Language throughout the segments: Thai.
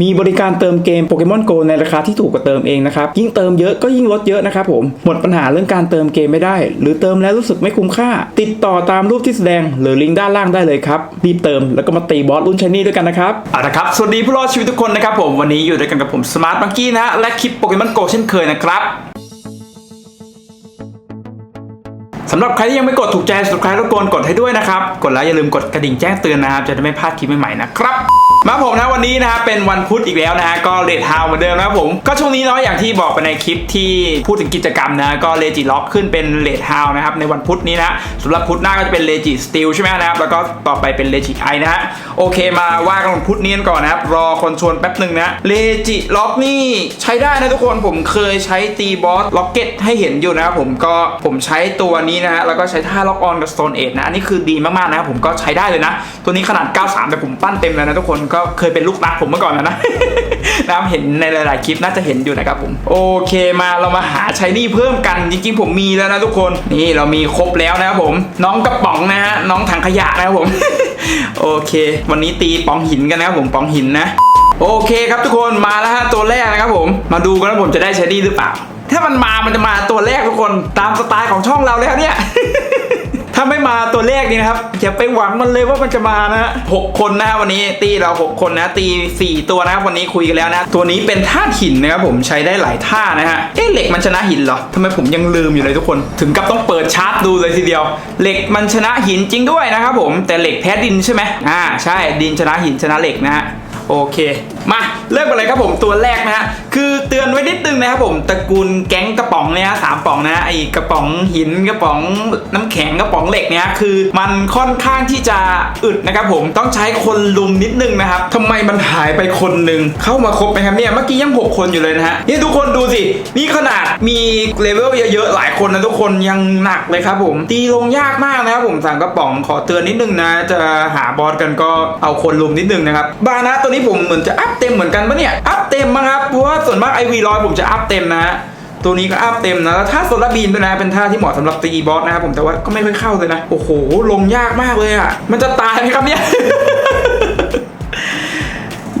มีบริการเติมเกมโปเกมอนโกในราคาที่ถูกกว่าเติมเองนะครับ ยิ่งเติมเยอะก็ยิ่งลดเยอะนะครับผม หมดปัญหาเรื่องการเติมเกมไม่ได้ หรือเติมแล้วรู้สึกไม่คุ้มค่า ติดต่อตามรูปที่แสดงหรือลิงก์ด้านล่างได้เลยครับ รีบเติมแล้วก็มาตีบอสรุ่นชนี่ด้วยกันนะครับเอาละครับ สวัสดีผู้รอดชีวิตทุกคนนะครับผม วันนี้อยู่ด้วยกันกับผมสมาร์ทบังกี้นะฮะ และคลิปโปเกมอนโกเช่นเคยนะครับสำหรับใครที่ยังไม่กดถูกใจสุดใครรบกวนกดให้ด้วยนะครับ กดแล้วอย่าลืมกดกระดิ่งแจ้งเตือนนะครับ จะได้ไม่พลาดคลิปใหม่ๆนะครับ มาผมนะวันนี้นะฮะเป็นวันพุธอีกแล้วนะฮะก็เลทฮาวเหมือนเดิมนะครับผมก็ช่วงนี้เนาะอย่างที่บอกไปในคลิปที่พูดถึงกิจกรรมนะก็เลจิล็อกขึ้นเป็นเลทฮาวนะครับในวันพุธนี้นะสำหรับพุธหน้าก็จะเป็นเลจิสติลใช่ไหมนะครับแล้วก็ต่อไปเป็นเลจิไอนะฮะโอเคมาว่ากันวันพุธนี้ก่อนนะครับรอคนชวนแป๊บหนึ่งนะเลจิล็อกนี่ใช้ได้นะทุกคนผมเคยใช้ตีบอสล็อกเก็ตให้เห็นอยู่นะครับผมก็ผมใช้ตัวนี้นะฮะแล้วก็ใช้ท่าล็อกออนกับ Stone Age นะอันนี้คือดีมากๆนะครับผมก็ใช้ได้เลยนะ ตัวนี้ขนาด 93 แต่ผมปั้นเต็มแล้วนะทุกคนก็เคยเป็นลูกรักผมเมื่อก่อนนะนะนะครับเห็นในหลาย ๆ คลิปน่าจะเห็นอยู่นะครับผมโอเคมาเรามาหาใช้นี่เพิ่มกันจริงๆผมมีแล้วนะทุกคนนี่เรามีครบแล้วนะครับผม น้องกระป๋องนะฮะน้องถังขยะนะครับผม โอเค วันนี้ตีปองหินกันนะครับผมปองหินนะ โอเคครับทุกคนมาแล้วฮะตัวแรกนะครับผมมาดูกันว่าผมจะได้ใช้ดีหรือเปล่า ถ้ามันมามันจะมาตัวแรกทุกคนตามสไตล์ของช่องเราแล้วเนี่ย ถ้าไม่มาตัวแรกนี่นะครับอย่าไปหวังมันเลยว่ามันจะมานะฮะหกคนนะฮะวันนี้ตีเราหกคนนะ ตีสี่ตัวนะครับวันนี้คุยกันแล้วนะ ตัวนี้เป็นธาตุหินนะครับผมใช้ได้หลายท่านะฮะเอ๊ะเหล็กมันชนะหินเหรอทำไมผมยังลืมอยู่เลยทุกคน ถึงกับต้องเปิดชาร์ตดูเลยทีเดียว เหล็กมันชนะหินจริงด้วยนะครับผมแต่เหล็กแพ้ดินใช่ไหมอ่าใช่ดินชนะหินชนะเหล็กนะฮะ โอเค มาเริ่มกันเลยครับผมตัวแรกนะฮะคือเตือนไว้นิดนึงนะครับผมตระกูลแก๊งกระป๋องเนี่ยสามป๋องนะไอ้กระป๋องหินกระป๋องน้ำแข็งกระป๋องเหล็กเนี่ยคือมันค่อนข้างที่จะอึดนะครับผมต้องใช้คนลุมนิดนึงนะครับทำไมมันหายไปคนหนึ่งเข้ามาครบไหมครับเนี่ยเมื่อกี้ยังหกคนอยู่เลยนะฮะนี่ทุกคนดูสินี่ขนาดมีเลเวลเยอะๆหลายคนนะทุกคนยังหนักเลยครับผม ตีลงยากมากนะครับผมสั่งกระป๋องขอเตือนนิดนึงนะ จะหาบอสกันก็เอาคนลุมนิดนึงนะครับบานะตัวนี้ผมเหมือนจะอัพเต็มเหมือนกันปะเนี่ยอัพเต็มมั้งครับเพราะว่าส่วนมากไอวีร้อยผมจะอัพเต็มนะฮะตัวนี้ก็อัพเต็มนะแล้วท่าโซลาบีนด้วยนะ เป็นท่าที่เหมาะสำหรับตีบอสนะครับผมแต่ว่าก็ไม่ค่อยเข้าเลยนะ โอ้โห ลงยากมากเลยอะ มันจะตายไหมครับเนี่ย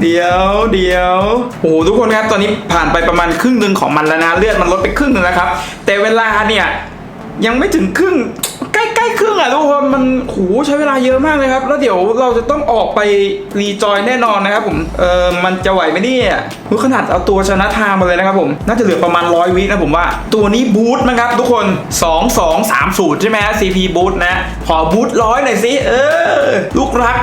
เดี๋ยวเดี๋ยวโอ้โหทุกคนครับ ตอนนี้ผ่านไปประมาณครึ่งหนึ่งของมันแล้วนะ เลือดมันลดไปครึ่งหนึ่งแล้วครับ แต่เวลาเนี่ย ยังไม่ถึงครึ่ง ล้ใกล้ครึ่งอะทุกคนมันโหใช้เวลาเยอะมากเลยครับ แล้วเดี๋ยวเราจะต้องออกไปรีจอยแน่นอนนะครับผมเออมันจะไหวไหมเนี่ยรู้ขนาดเอาตัวชนะทางมาเลยนะครับผมน่าจะเหลือประมาณร้อยวินะผมว่า ตัวนี้บูทมั้งครับ ทุกคน 2 2 3สูตรใช่ไหมฮะ CP บูทนะขอบูทร้อยหน่อยสิเออ ลูกรัก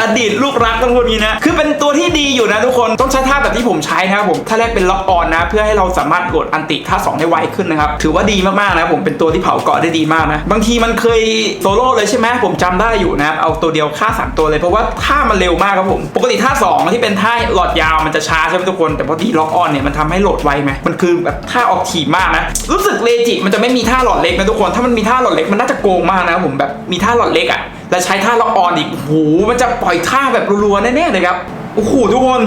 อดีตลูกรักต้องพูดงี้นะ คือเป็นตัวที่ดีอยู่นะทุกคนต้องใช้ท่าแบบที่ผมใช้นะครับผมท่าแรกเป็นล็อกออนนะ เพื่อให้เราสามารถโหลดอันติท่า2ได้ไวขึ้นนะครับ ถือว่าดีมากๆนะผมเป็นตัวที่เผาเกาะได้ดีมากนะ บางทีมันเคยโซโล่เลยใช่ไหมผมจำได้อยู่นะเอาตัวเดียวฆ่าสามตัวเลยเพราะว่าท่ามันเร็วมากครับผมปกติท่า2ที่เป็นท่าหลอดยาวมันจะช้าใช่ไหมทุกคน แต่พอดีล็อกออนเนี่ยมันทำให้โหลดไวไหมมันคือแบบท่าออกถีบมากนะรู้สึกเลจิมันจะไม่มีท่าหลอดเล็กนะทุกคน ถ้ามันมีท่าหลอดเล็กมันน่าจะโกงมากนะผมแบบมีท่าหลอดเล็กอะ แล้วใช้ท่าล็อกออนอีกโอ้โหมันจะปล่อยท่าแบบรัวๆแน่ๆเลยครับโอ้โหทุกคน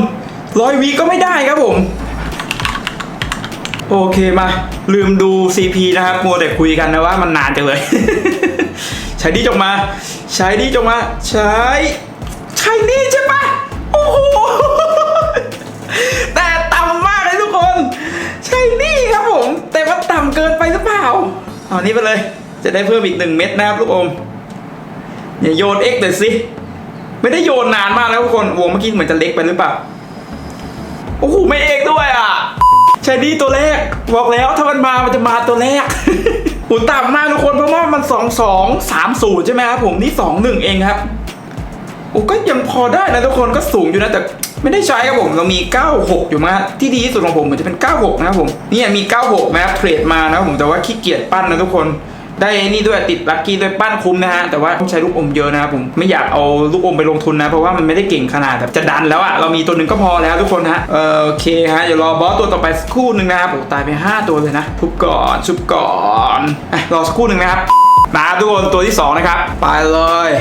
ร้อยวีก็ไม่ได้ครับผมโอเคมา ลืมดู CP นะครับมัวแต่คุยกันนะว่ามันนานจังเลย ใช้ดีจงมา ใช้ดีจงมา ใช้ ใช้นี่ใช่ปะโอ้โหแต่ต่ำมากเลยทุกคน ใช่นี่ครับผม แต่ว่าต่ำเกินไปหรือเปล่าเอานี่ไปเลย จะได้เพิ่มอีกหนึ่งเม็ดนะครับลูกอม อย่าโยน X เลยสิ ไม่ได้โยนนานมากแล้วทุกคนวงเมื่อกี้เหมือนจะเล็กไปหรือเปล่า โอ้โห ไม่เอกด้วยอะใช่ดีตัวแรก บอกแล้วถ้ามันมามันจะมาตัวแรกหูต่ำมากทุกคนเพราะว่ามันสองสองสามศูนย์ใช่ไหมครับผมนี่สองหนึ่งเองครับโอ้ก็ยังพอได้นะทุกคนก็สูงอยู่นะแต่ไม่ได้ใช้ครับผมเรามี 96 อยู่มาที่ดีที่สุดของผมเหมือนจะเป็น 96 นะครับผมเนี่ยมี 96 นะครับเทรดมานะครับผมแต่ว่าขี้เกียจปั้นนะทุกคน ได้นี่ด้วยติดลัคกี้ด้วยปั้นคุ้มนะฮะแต่ว่าต้องใช้ลูกอมเยอะนะครับผมไม่อยากเอาลูกอมไปลงทุนนะ เพราะว่ามันไม่ได้เก่งขนาดแบบจะดันแล้วอะเรามีตัวหนึ่งก็พอแล้วทุกคนฮะเออโอเคฮะเดี๋ยวรอบอสตัวต่อไปสักครู่หนึ่งนะครับผมตายไป 5 ตัวเลยนะทุบก่อนชุบก่อนอะรอสักครู่หนึ่งนะครับมาทุกคนตัวที่สองนะครับ ไปเลย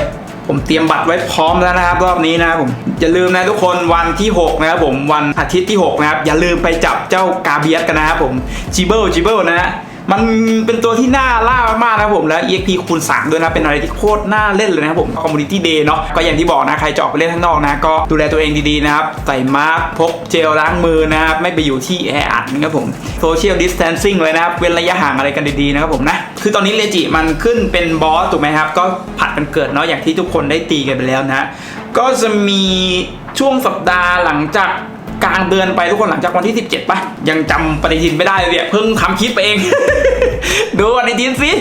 ผมเตรียมบัตรไว้พร้อมแล้วนะครับ รอบนี้นะครับผมอย่าลืมนะทุกคนวันที่ 6 นะครับผมวันอาทิตย์ที่ 6 นะครับ อย่าลืมไปจับเจ้ากาเบียสกันนะครับผมจิเบิลจิเบิลนะฮะ มันเป็นตัวที่น่าล่ามากๆนะผมแล้ว EXP คูณ3ด้วยนะ เป็นอะไรที่โคตรน่าเล่นเลยนะครับผม Community Day เนาะก็อย่างที่บอกนะ ใครจะออกไปเล่นข้างนอกนะ ก็ดูแลตัวเองดีๆนะครับ ใส่มาสก์พกเจลล้างมือนะครับ ไม่ไปอยู่ที่แออัดนะครับผม Social Distancing เลยนะครับ เว้นระยะห่างอะไรกันดีๆนะครับผมนะคือตอนนี้เลจิมันขึ้นเป็นบอสถูกไหมครับก็ผัดกันเกิดเนาะอย่างที่ทุกคนได้ตีกันไปแล้วนะก็จะมีช่วงสัปดาห์หลังจาก กลางเดือนไปทุกคนหลังจากวันที่ 17ป่ะยังจำปฏิทินไม่ได้เลยเนี่ยเพิ่งทำคลิปไปเอง ดูปฏิทินสิ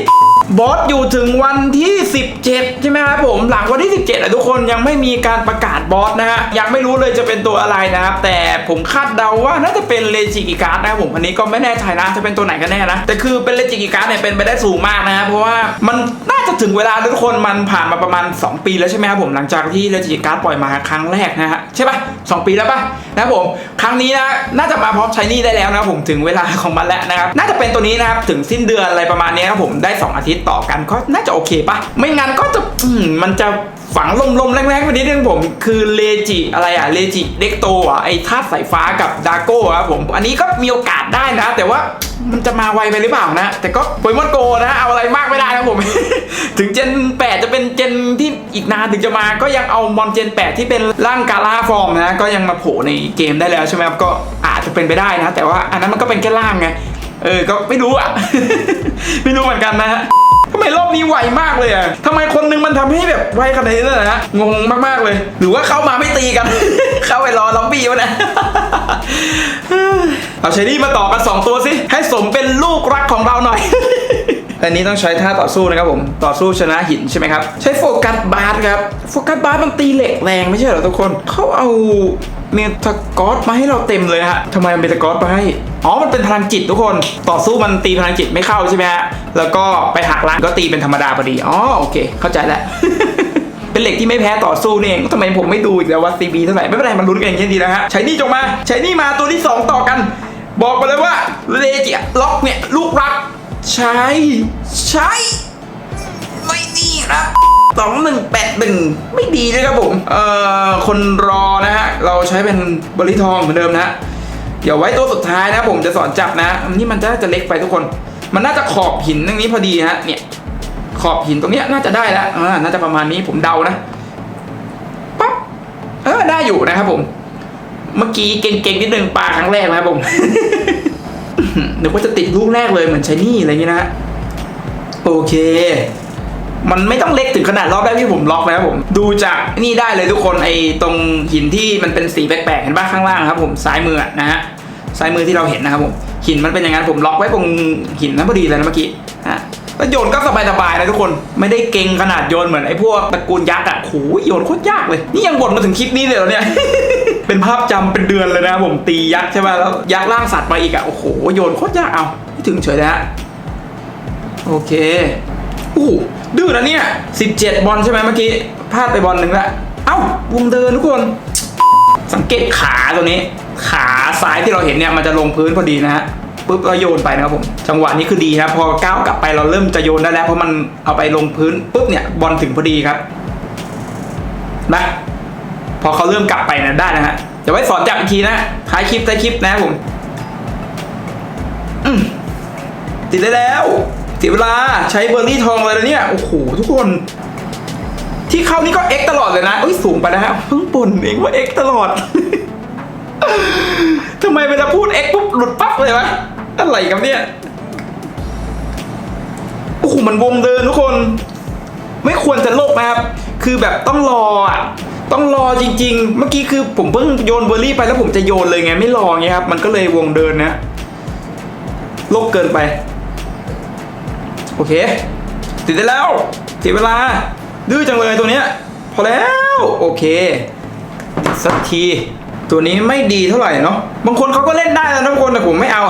บอสอยู่ถึงวันที่ 17 ใช่ไหมครับผมหลังวันที่ 17อะทุกคนยังไม่มีการประกาศบอสนะฮะยังไม่รู้เลยจะเป็นตัวอะไรนะครับ แต่ผมคาดเดาว่าน่าจะเป็นเลจิกิการ์ดนะครับผมอันนี้ก็ไม่แน่ใจนะจะเป็นตัวไหนกันแน่นะแต่คือเป็นเลจิกิการ์ดเนี่ยเป็นไปได้สูงมากนะครับเพราะว่ามันน่าจะถึงเวลาทุกคนมันผ่านมาประมาณ 2 ปีแล้วใช่ไหมครับผมหลังจากที่เลจิกิการ์ดปล่อยมาครั้งแรกนะฮะใช่ปะสองปีแล้วปะนะครับผมครั้งนี้นะน่าจะมาพร้อมใช้นี่ได้แล้วนะผมถึงเวลาของมันแล้วนะครับน่าจะเป็นตัวนี้นะครับถึงสิ้นเดือนอะไรประมาณนี้ครับผมได้ 2 อาทิตย์ต่อกันก็น่าจะโอเคปะไม่งั้นก็จะมมันจะฝังลมๆแรงๆไปนิดนึงผม คือเลจิอะไรอะเลจิเด็กโตอะไอ้ธาตุสายฟ้ากับดาโก้ครับผม อันนี้ก็มีโอกาสได้นะ แต่ว่า มันจะมาไวไปหรือเปล่านะ แต่ก็โปเกมอนโกนะเอาอะไรมากไม่ได้นะผม ถึงเจน 8 จะเป็นเจนที่อีกนานถึงจะมาก็ยังเอามอนเจน 8 ที่เป็นร่างกาล่าฟอร์มนะ ก็ยังมาโผล่ในเกมได้แล้วใช่ไหมครับ ก็อาจจะเป็นไปได้นะ แต่ว่าอันนั้นมันก็เป็นแค่ร่างไง เออ ก็ไม่รู้อะ ไม่รู้เหมือนกันนะฮะทำไมรอบนี้ไวมากเลยอะทำไมคนนึงมันทำให้แบบไวขนาดนี้เลยนะ งงมากๆเลย หรือว่าเข้ามาไม่ตีกัน เข้าไปรอล็อบบี้วะนะ เอาเชอรี่มาต่อกัน 2 ตัวสิ ให้สมเป็นลูกรักของเราหน่อย อันนี้ต้องใช้ท่าต่อสู้นะครับผม ต่อสู้ชนะหินใช่ไหมครับ ใช้โฟกัสบาร์ครับ โฟกัสบาร์มันตีเหล็กแรงไม่ใช่เหรอทุกคน เขาเอาเมตากอสมาให้เราเต็มเลยฮะทำไมมันเมตากอสมาให้ อ๋อ มันเป็นพลังจิตทุกคน ต่อสู้มันตีพลังจิตไม่เข้าใช่ไหมฮะ แล้วก็ไปหักล้างก็ตีเป็นธรรมดาพอดี อ๋อ โอเค เข้าใจแล้วเป็นเหล็กที่ไม่แพ้ต่อสู้นี่เองทำไมผมไม่ดูอีกแล้วว่า CB เท่าไหร่ ไม่เป็นไร มันลุ้นกันอย่างนี้ดีนะฮะใช้นี่จงมา ใช้นี่มาตัวที่ 2 ต่อกัน บอกไปเลยว่าเลจิล็อกเนี่ยลูกรัก ใช้ใช้ไม่ดีครับสองหนึ่งแปดหนึ่งไม่ดีนะครับผม เอ่อ คนรอนะฮะ เราใช้เป็นบริทองเหมือนเดิมนะฮะเดี๋ยวไว้ตัวสุดท้ายนะผมจะสอนจับนะ นี่มันน่าจะเล็กไปทุกคน มันน่าจะขอบหินตรงนี้พอดีฮะ เนี่ย ขอบหินตรงเนี้ยน่าจะได้แล้วอ่าน่าจะประมาณนี้ผมเดานะ ปั๊บ เออ ได้อยู่นะครับผม เมื่อกี้เก่งๆนิดนึงปลาครั้งแรกนะครับผม นึกว่าจะติดลูกแรกเลยเหมือนใช้นี่อะไรอย่างงี้นะฮะโอเค มันไม่ต้องเล็กถึงขนาดรอบแรกที่ผมล็อกนะครับผม ดูจากนี่ได้เลยทุกคนไอ้ตรงหินที่มันเป็นสีแปลกๆเห็นป่ะข้างล่างครับ ผมซ้ายมือนะฮะซ้ายมือที่เราเห็นนะครับผมหินมันเป็นอย่างนั้นผมล็อกไว้ตรงหินนั้นพอดีเลยนะเมื่อกี้ฮะแล้วโยนก็สบายๆนะทุกคนไม่ได้เก่งขนาดโยนเหมือนไอ้พวกตระกูลยักษ์อะโหโยนโคตรยากเลย นี่ยังบ่นมาถึงคลิปนี้เลยเหรอเนี่ย เป็นภาพจำเป็นเดือนเลยนะผมตียักษ์ใช่ไหมแล้วยักษ์ร่างสัตว์มาอีกอะโอ้โหโยนโคตรยากเอาไม่ถึงเฉยนะฮะโอเคอู้ดื้อนะเนี่ย 17 บอลใช่ไหมเมื่อกี้พลาดไปบอลหนึ่งละเอ้าวงเดินทุกคน สังเกตขาตัวนี้ ขาซ้ายที่เราเห็นเนี่ยมันจะลงพื้นพอดีนะฮะปุ๊บเราโยนไปนะครับผมจังหวะนี้คือดีครับ พอก้าวกลับไปเราเริ่มจะโยนได้แล้ว เพราะมันเอาไปลงพื้นปุ๊บเนี่ยบอลถึงพอดีครับนะ พอเขาเริ่มกลับไปนะได้นะฮะเดี๋ยวไว้สอนจับอีกทีนะท้ายคลิปท้ายคลิปนะผมอืมติดได้แล้วเสียเวลาใช้เบอร์รี่ทองเลยนะเนี่ยโอ้โหทุกคน ที่เข้านี่ก็เอ็กตลอดเลยนะเอ้ยสูงไปนะฮะเพิ่งปนเองว่าเอ็กตลอดทำไมเวลาพูดเอ็กปุ๊บหลุดปั๊บเลยวะอะไรกับเนี่ยโอ้โหมันวงเดินทุกคน ไม่ควรจะโลกนะครับ คือแบบต้องรออะ ต้องรอจริง ๆ เมื่อกี้คือผมเพิ่งโยนเบอร์รี่ไปแล้วผมจะโยนเลยไงไม่รอไงครับ มันก็เลยวงเดินนะโลกเกินไป โอเค ติดได้แล้วเสียเวลา ดื้อจังเลยตัวเนี้ย พอแล้ว โอเค สักที ตัวนี้ไม่ดีเท่าไหร่เนาะบางคนเขาก็เล่นได้แล้วนะทุกคนแต่ผมไม่เอา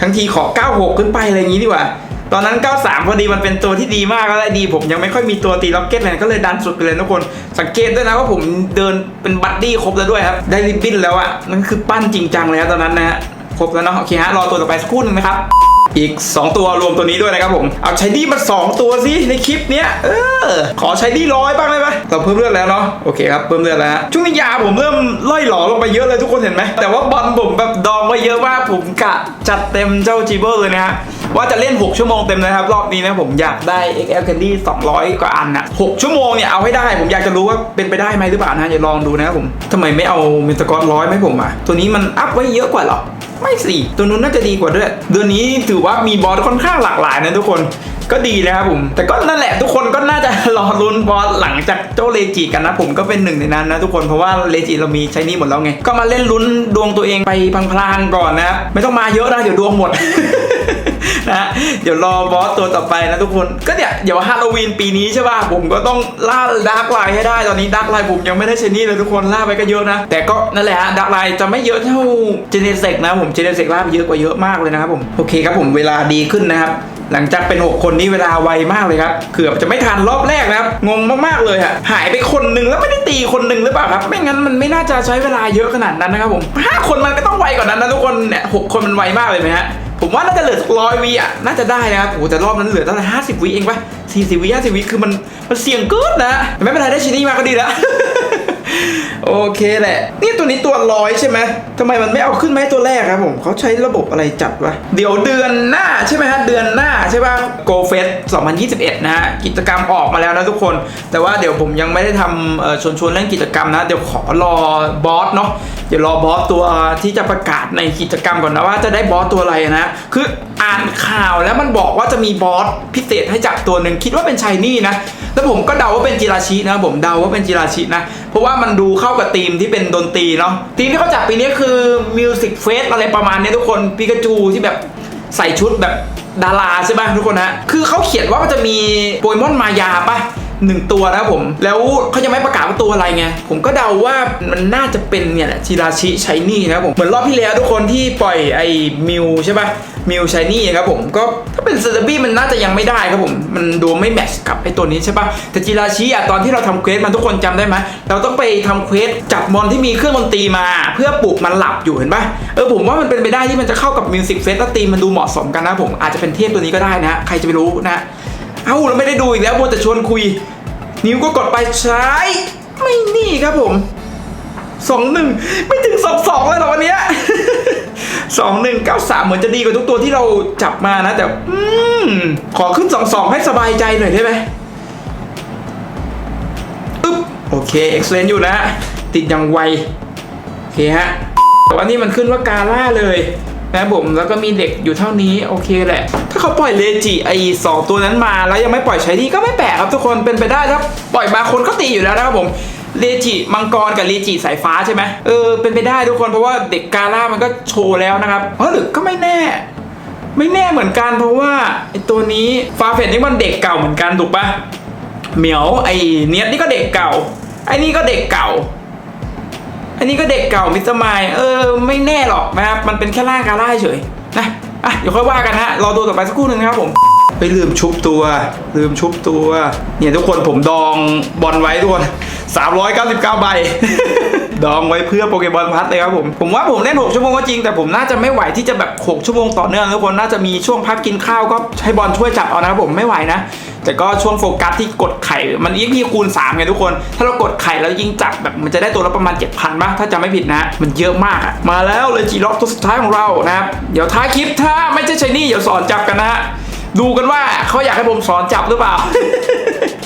ทั้งทีขอ 96 ขึ้นไปอะไรอย่างนี้ดีกว่า ตอนนั้น 93 พอดีมันเป็นตัวที่ดีมากแล้วดี ผมยังไม่ค่อยมีตัวตีล็อกเก็ตเลยก็เลยดันสุดไปเลยทุกคน สังเกตด้วยนะว่าผมเดินเป็นบัดดี้ครบแล้วด้วยครับ ได้ริบบิ้นแล้วอะนั่นคือปั้นจริงจังเลยครับตอนนั้นนะฮะครบแล้วเนาะโอเคฮะรอตัวต่อไปสักครู่หนึงนะครับอีก 2 ตัวรวมตัวนี้ด้วยนะครับผม เอาใช้ดีมา 2 ตัวสิในคลิปเนี้ย เออ ขอใช้ดีร้อยบ้างได้ไหมเราเพิ่มเลือดแล้วเนาะ โอเคครับ เพิ่มเลือดแล้ว ช่วงนี้ยาผมเริ่มล่อยหลอลงไปเยอะเลยทุกคนเห็นไหม แต่ว่าบอลผมแบบดองไว้เยอะมาก ผมกะจัดเต็มเจ้าจีเบอร์เลยนะฮะ ว่าจะเล่น 6 ชั่วโมงเต็มนะครับ รอบนี้นะผมอยากได้ XL Candy 200 กว่าอันนะ6ชั่วโมงเนี่ยเอาให้ได้ ผมอยากจะรู้ว่าเป็นไปได้ไหมหรือเปล่านะอย่าลองดูนะครับผมทำไมไม่เอาเมตากอร้อยไหมผมอะตัวนี้มันอัพไว้เยอะกว่าหรอไม่สิตัวนู้นน่าจะดีกว่าด้วยเดือนนี้ถือว่ามีบอสค่อนข้างหลากหลายนะทุกคนก็ดีนะครับผม แต่ก็นั่นแหละทุกคนก็น่าจะรอลุ้นบอสหลังจากเจ้าเลจิกันนะผมก็เป็นหนึ่งในนั้นนะทุกคนเพราะว่าเลจิเรามีใช้นี่หมดแล้วไง ก็มาเล่นลุ้นดวงตัวเองไปพลางๆก่อนนะ ไม่ต้องมาเยอะนะเดี๋ยวดวงหมด นะเดี๋ยวรอบอสตัวต่อไปนะทุกคน ก็เนี่ยเดี๋ยวฮาโลวีนปีนี้ใช่ป่ะผมก็ต้องล่าดาร์กไลน์ให้ได้ตอนนี้ดาร์กไลน์ผมยังไม่ได้ใช้นี่เลยทุกคนล่าไปก็เยอะนะ แต่ก็นั่นแหละฮะดาร์กไลน์จะไม่เยอะเท่าเจเนเซกนะผมเจเนเซกล่าไปเยอะกว่าเยอะมากเลยนะครับผมโอเคครับผมเวลาดีขึ้นนะครับหลังจากเป็น 6 คนนี้เวลาไวมากเลยครับ เกือบจะไม่ทันรอบแรกนะครับ งงมากๆเลยฮะ หายไปคนหนึ่งแล้วไม่ได้ตีคนหนึ่งหรือเปล่าครับ ไม่งั้นมันไม่น่าจะใช้เวลาเยอะขนาดนั้นนะครับผมห้าคนมันก็ต้องไวกว่านั้นนะทุกคนเนี่ยหกคนมันไวมากเลยไหมฮะ ผมว่าน่าจะเหลือร้อยวิอะน่าจะได้นะครับโอ้แต่รอบนั้นเหลือตั้งแต่ห้าสิบวิเองปะสี่สิบวิห้าสิบวิคือมันมันเสี่ยงเกินนะแต่ไม่เป็นไรได้ชินี่มาก็ดีแล้ว โอเคแหละ นี่ตัวนี้ตัวร้อยใช่ไหมทำไมมันไม่เอาขึ้นมาให้ตัวแรกครับผมเขาใช้ระบบอะไรจัดวะ เดี๋ยวเดือนหน้าใช่ไหมฮะ เดือนหน้าใช่ป่ะ Go Fest 2021 นะฮะ กิจกรรมออกมาแล้วนะทุกคน แต่ว่าเดี๋ยวผมยังไม่ได้ทำเอ่อชวนชวนเรื่องกิจกรรมนะ เดี๋ยวขอรอบอสเนาะ เดี๋ยวรอบอสตัวที่จะประกาศในกิจกรรมก่อนนะว่าจะได้บอสตัวอะไรนะ คือ อ่านข่าวแล้วมันบอกว่าจะมีบอสพิเศษให้จับตัวหนึ่งคิดว่าเป็นชายนี่นะแล้วผมก็เดาว่าเป็นจิราชินะผมเดาว่าเป็นจิราชินะ เพราะว่ามันดูเข้ากับธีมที่เป็นดนตรีเนาะธีมที่เขาจับปีนี้คือมิวสิกเฟสอะไรประมาณนี้ทุกคนปิกาจูที่แบบใส่ชุดแบบดาราใช่ไหมทุกคนฮะคือเขาเขียนว่ามันจะมีโปเกมอนมายาปะ หนึ่งตัวนะครับผม แล้วเขายังไม่ประกาศว่าตัวอะไรไง ผมก็เดาว่ามันน่าจะเป็นเนี่ยแหละจิราชิชัยนี่นะครับผม เหมือนรอบที่แล้วทุกคนที่ปล่อยไอ้มิวใช่ป่ะมิวชายนี่ครับผมก็ถ้าเป็นเซอร์บี้มันน่าจะยังไม่ได้ครับผมมันดูไม่แมทช์กับไอ้ตัวนี้ใช่ปะแต่จิราชิอะตอนที่เราทำเควสมันทุกคนจำได้ไหมเราต้องไปทำเควสจับมอนที่มีเครื่องดนตรีมา เพื่อปลุกมันหลับอยู่เห็นปะเออผมว่ามันเป็นไปได้ที่มันจะเข้ากับมิวสิกเฟสแล้วตีมมันดูเหมาะสมกันนะผมอาจจะเป็นเทพตัวนี้ก็ได้นะ ใครจะไปรู้นะ เอ้าเราไม่ได้ดูอีกแล้วมัวแต่ชวนคุย นิ้วก็กดไปใช้ไม่นี่ครับผมสองหนึ่งไม่ถึงสองสองเลยเหรอวันเนี้ยสองหนึ่งเก้าสามเหมือนจะดีกว่าทุกตัวที่เราจับมานะ แต่อืมขอขึ้นสองสองให้สบายใจหน่อยได้ไหมอึ๊บโอเคเอ็กซ์เลนอยู่นะ ติดอย่างไว โอเคฮะแต่ว่านี่มันขึ้นว่ากาล่าเลย นะครับผมแล้วก็มีเด็กอยู่เท่านี้โอเคแหละ ถ้าเขาปล่อยเลจิไอสองตัวนั้นมาแล้วยังไม่ปล่อยใช้ดีก็ไม่แปลกครับทุกคนเป็นไปได้ถ้าปล่อยมาคนก็ตีอยู่แล้วนะครับผมเลจิมังกรกับเลจิสายฟ้าใช่ไหมเออเป็นไปได้ทุกคนเพราะว่าเด็กกาล่ามันก็โชว์แล้วนะครับเออหรือก็ไม่แน่ ไม่แน่เหมือนกันเพราะว่าไอตัวนี้ฟาเฟตนี่มันเด็กเก่าเหมือนกันถูกปะเหมียวไอเนียดนี่ก็เด็กเก่าไอนี่ก็เด็กเก่า อันนี้ก็เด็กเก่ามิสเตอร์ไมล์เออไม่แน่หรอกนะครับมันเป็นแค่ร่างกาล่าเฉยนะอะเดี๋ยวค่อยว่ากันฮะรอตัวต่อไปสักครู่หนึ่งนะครับผมไปลืมชุบตัว ลืมชุบตัว เนี่ยทุกคนผมดองบอลไว้ทุกคน399 ใบ ดองไว้เพื่อโปเกมอนพัทเลยครับผม ผมว่าผมเล่น 6 ชั่วโมงก็จริง แต่ผมน่าจะไม่ไหวที่จะแบบ 6 ชั่วโมงต่อเนื่องทุกคนน่าจะมีช่วงพักกินข้าวก็ให้บอลช่วยจับเอานะครับผมไม่ไหวนะ แต่ก็ช่วงโฟกัสที่กดไข่มันยิ่งพีคูณ3ไงทุกคน ถ้าเรากดไข่แล้วยิงจับแบบมันจะได้ตัวละประมาณ 7,000ป่ะถ้าจำไม่ผิดนะ มันเยอะมากอะมาแล้วเลยจีล็อกตัวสุดท้ายของเรานะครับเดี๋ยวท้ายคลิปถ้าไม่ใช่ชายนี่เดี๋ยวสอนจับกันนะฮะดูกันว่าเขาอยากให้ผมสอนจับหรือเปล่า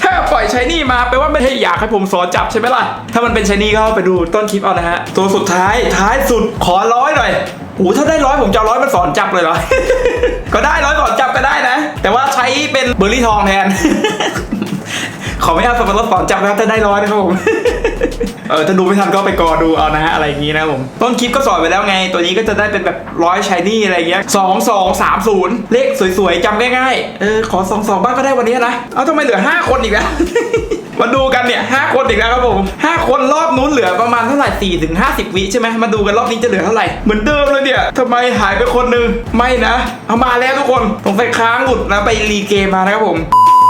ถ้าปล่อยชายนี่มาแปลว่าไม่ได้อยากให้ผมสอนจับใช่ไหมล่ะ ถ้ามันเป็นชายนี่ก็ไปดูต้นคลิปเอานะฮะ ตัวสุดท้ายท้ายสุดขอร้อยหน่อยโอ้ถ้าได้ร้อยผมจะร้อยมาสอนจับเลยเหรอ ก็ได้ร้อยสอนจับก็ได้นะ แต่ว่าใช้เป็นเบอร์รี่ทองแทน ขอไม่เอาสับปะรดสอนจับนะครับถ้าได้ร้อยนะครับผมเออถ้าดูไม่ทันก็ไปกอดูเอานะฮะอะไรอย่างนี้นะผมต้นคลิปก็สอนไปแล้วไง ตัวนี้ก็จะได้เป็นแบบร้อยชายนี่อะไรเงี้ยสองสองสามศูนย์เลขสวยๆจำง่ายๆเออขอสองสองบ้างก็ได้วันนี้นะ เอาทำไมเหลือห้าคนอีกแล้ว มาดูกันเนี่ยห้าคนอีกแล้วครับผมห้าคนรอบนู้นเหลือประมาณเท่าไหร่สี่ถึงห้าสิบวิใช่ไหมมาดูกันรอบนี้จะเหลือเท่าไหร่เหมือนเดิมเลยเนี่ยทำไมหายไปคนหนึงไม่นะเอามาแล้วทุกคนผมไปค้างหลุดนะไปรีเกมมานะครับผม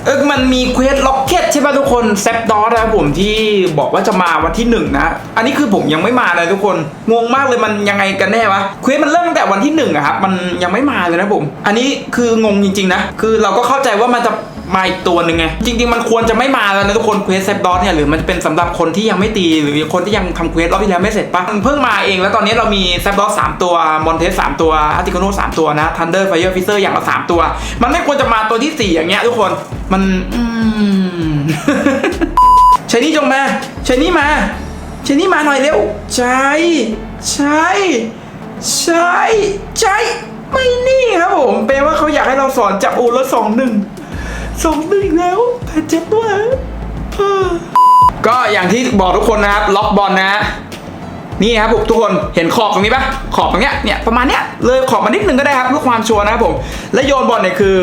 เออมันมีเควสล็อกเก็ตใช่ป่ะทุกคนแซปดอสนะครับผมที่บอกว่าจะมาวันที่หนึ่งนะ อันนี้คือผมยังไม่มาเลยทุกคน งงมากเลยมันยังไงกันแน่วะเควสมันเริ่มตั้งแต่วันที่หนึ่งอะครับมันยังไม่มาเลยนะผม อันนี้คืองงจริงๆนะ คือเราก็เข้าใจว่ามันจะ มาอีกตัวหนึ่งไง จริง ๆ มันควรจะไม่มาแล้วนะทุกคนเควสเซฟดอสเนี่ยหรือมันจะเป็นสำหรับคนที่ยังไม่ตีหรือคนที่ยังทำเควสรอบที่แล้วไม่เสร็จปะมันเพิ่งมาเองแล้วตอนนี้เรามีเซฟดอสสามตัวมอนเทสสามตัวอาร์ติโคโนสามตัวนะทันเดอร์ไฟเออร์ฟิเซอร์อย่างละสามตัว มันไม่ควรจะมาตัวที่สี่อย่างเงี้ยทุกคนมันใช้นี่จงมาใช้นี่มาใช้นี่มาหน่อยเร็วใช่ใช่ใช่ใช่ไม่นี่ครับผมแปลว่าเขาอยากให้เราสอนจับอูแล้วสองหนึ่ง สองหนึ่งแล้วแต่เจ็บด้วยก็อย่างที่บอกทุกคนนะครับล็อกบอลนะฮะนี่ครับผมทุกคนเห็นขอบตรงนี้ปะขอบตรงเนี้ยเนี่ยประมาณเนี้ยเลยขอบมานิดนึงก็ได้ครับเพื่อความชัวร์นะครับผมและโยนบอลเนี่ยคือ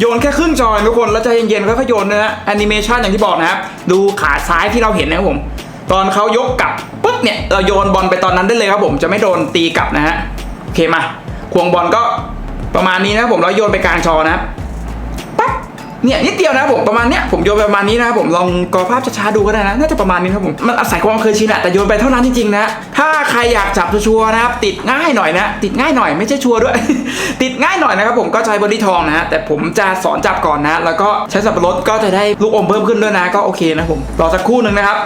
โยนแค่ครึ่งจอทุกคนแล้วใจเย็นๆแล้วก็โยนนะฮะแอนิเมชันอย่างที่บอกนะครับดูขาซ้ายที่เราเห็นนะครับผมตอนเขายกกลับปุ๊บเนี่ยเราโยนบอลไปตอนนั้นได้เลยครับผมจะไม่โดนตีกลับนะฮะโอเคมาควงบอลก็ประมาณนี้นะครับผมแล้วโยนไปกลางจอนะครับ เนี่ยนิดเดียวนะผมประมาณเนี้ยผมโยนไปประมาณนี้นะครับผมลองกอภาพช้าๆดูก็ได้นะน่าจะประมาณนี้ครับผมมันอาศัยความเคยชินอะแต่โยนไปเท่านั้นจริงๆนะ ถ้าใครอยากจับชัวร์นะครับติดง่ายหน่อยนะ ติดง่ายหน่อยไม่ใช่ชัวร์ด้วย ติดง่ายหน่อยนะครับผมก็ใช้บอดี้ทองนะฮะแต่ผมจะสอนจับก่อนนะ แล้วก็ใช้สับปะรดก็จะได้ลูกอมเพิ่มขึ้นด้วยนะก็โอเคนะผมรอสักครู่หนึ่งนะครับ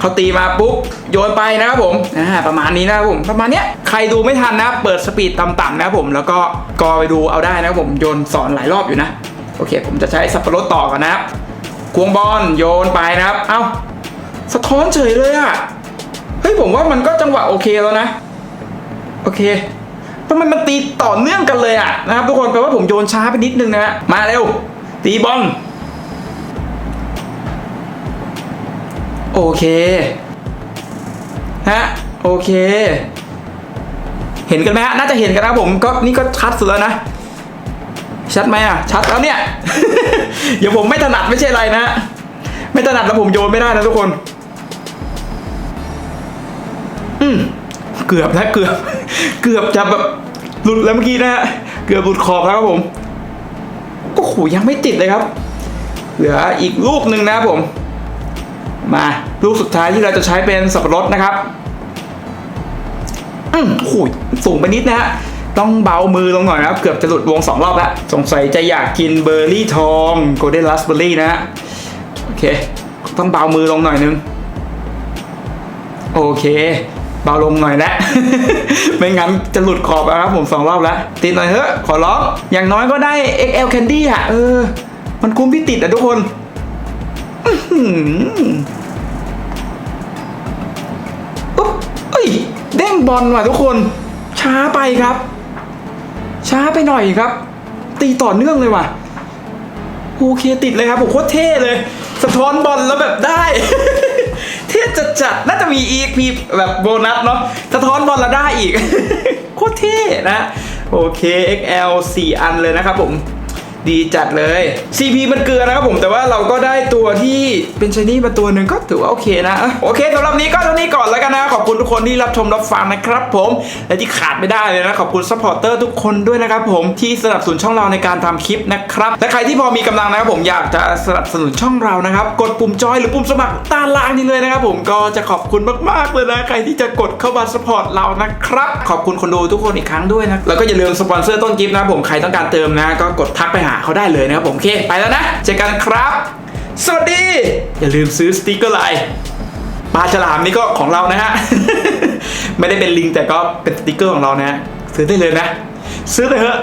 เขาตีมาปุ๊บโยนไปนะครับผมอ่าประมาณนี้นะครับผมประมาณเนี้ยใครดูไม่ทันนะ เปิดสปีดต่ำๆนะครับผมแล้วก็กอไปดูเอาได้นะครับผมโยนสอนหลายรอบอยู่นะ โอเค ผมจะใช้สับปะรดต่อก่อนนะครับ ควงบอลโยนไปนะครับ เอ้า สะท้อนเฉยเลยอะเฮ้ยผมว่ามันก็จังหวะโอเคแล้วนะ โอเคทำไมมันตีต่อเนื่องกันเลยอะนะครับทุกคนแปลว่าผมโยนช้าไปนิดนึงนะฮะ มาเร็ว ตีบอล โอเคฮะโอเค เห็นกันไหมฮะ น่าจะเห็นกันนะผมก็นี่ก็ชัดสุดแล้วนะ ชัดไหมอะ ชัดแล้วเนี่ย เดี๋ยวผมไม่ถนัดไม่ใช่อะไรนะ ไม่ถนัดแล้วผมโยนไม่ได้นะทุกคน อืมเกือบนะเกือบ เกือบจะแบบหลุดแล้วเมื่อกี้นะฮะ เกือบหลุดขอบแล้วครับผมโอ้โหยังไม่ติดเลยครับ เหลืออีกลูกหนึ่งนะครับผม มาลูกสุดท้ายที่เราจะใช้เป็นสับปะรดนะครับ อืมโอ้โหสูงไปนิดนะฮะ ต้องเบามือลงหน่อยนะครับ เกือบจะหลุดวงสองรอบแล้ว สงสัยจะอยากกินเบอร์รี่ทองโกลเด้นรัสเบอร์รี่นะฮะ โอเค ต้องเบามือลงหน่อยนึง โอเคเบาลงหน่อยนะไม่งั้นจะหลุดขอบแล้วครับผมสองรอบแล้ว ติดหน่อยเถอะ ขอร้อง อย่างน้อยก็ได้ XL Candy อะ เออ มันคุ้มที่ติดอะทุกคนปุ๊บเอ้ย เด้งบอลว่ะทุกคน ช้าไปครับ ช้าไปหน่อยครับ ตีต่อเนื่องเลยว่ะโอเคติดเลยครับผมโคตรเท่เลย สะท้อนบอลแล้วแบบได้ เท่จัดจัดๆน่าจะมีอีกมีแบบโบนัสเนาะสะท้อนบอลแล้วได้อีก โคตรเท่นะ โอเค XL 4 อันเลยนะครับผม ดีจัดเลย CP มันเกลือนะครับผมแต่ว่าเราก็ได้ตัวที่เป็นชนี่มาตัวหนึ่งก็ถือว่าโอเคนะอะโอเคสำหรับนี้ก็เท่านี้ก่อนแล้วกันนะ ขอบคุณทุกคนที่รับชมรับฟังนะครับผมและที่ขาดไม่ได้เลยนะ ขอบคุณซัพพอร์เตอร์ทุกคนด้วยนะครับผมที่สนับสนุนช่องเราในการทำคลิปนะครับและใครที่พอมีกำลังนะครับผมอยากจะสนับสนุนช่องเรานะครับกดปุ่มจอยหรือปุ่มสมัครด้านล่างนี้เลยนะครับผมก็จะขอบคุณมากๆเลยนะใครที่จะกดเข้ามาสปอร์ตเรานะครับขอบคุณคนดูทุกคนอีกครั้งด้วยนะแล้วก็อย่าลืมสปอนเซอร์ต้นกิฟต์นะครับผมใครต้องการเติมนะ ก็กดทักไปหาเขาได้เลยนะครับผมโอเคไปแล้วนะเจอกันครับ สวัสดี อย่าลืมซื้อสติกเกอร์ไลน์ปลาฉลามนี่ก็ของเรานะฮะไม่ได้เป็นลิงแต่ก็เป็นสติกเกอร์ของเรานะฮะซื้อได้เลยนะ ซื้อเลยเถอะ